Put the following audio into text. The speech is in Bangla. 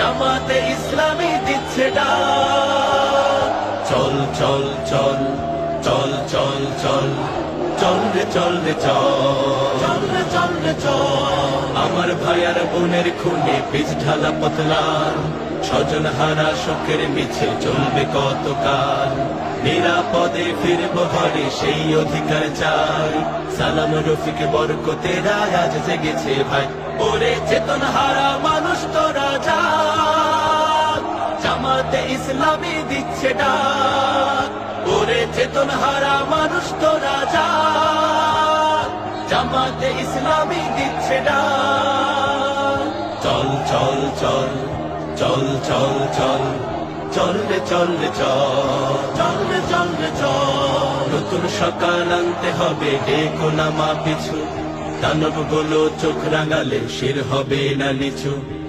জামাতে ইসলামী দিচ্ছে চল চল চল চল চল চল চল রে চল রে চল রে চল রে, চল। আমার ভাইয়ার বোনের খুনে বীজ ঢালা পতলার স্বজন হারা শোকের মিছিল চলবে কতকাল। নিরাপদে ফিরব ঘরে সেই অধিকার চাই। সালাম, রফিক, বরকতেরা আজ জেগেছে ভাই। ওরে চেতন হারা জামাতে ইসলামী দিচ্ছে ডাক। ওরে চেতন হারা মানুষ তো রাজা। জামাতে ইসলামী দিচ্ছে ডাক। চল চল চল চল চল চল চল রে চল রে, চল চল রে চল রে, চল। নতুন সকাল আনতে হবে, ডেকো নামা পিছু। দানবগুলো চোখ রাঙালে শির হবে না নিচু।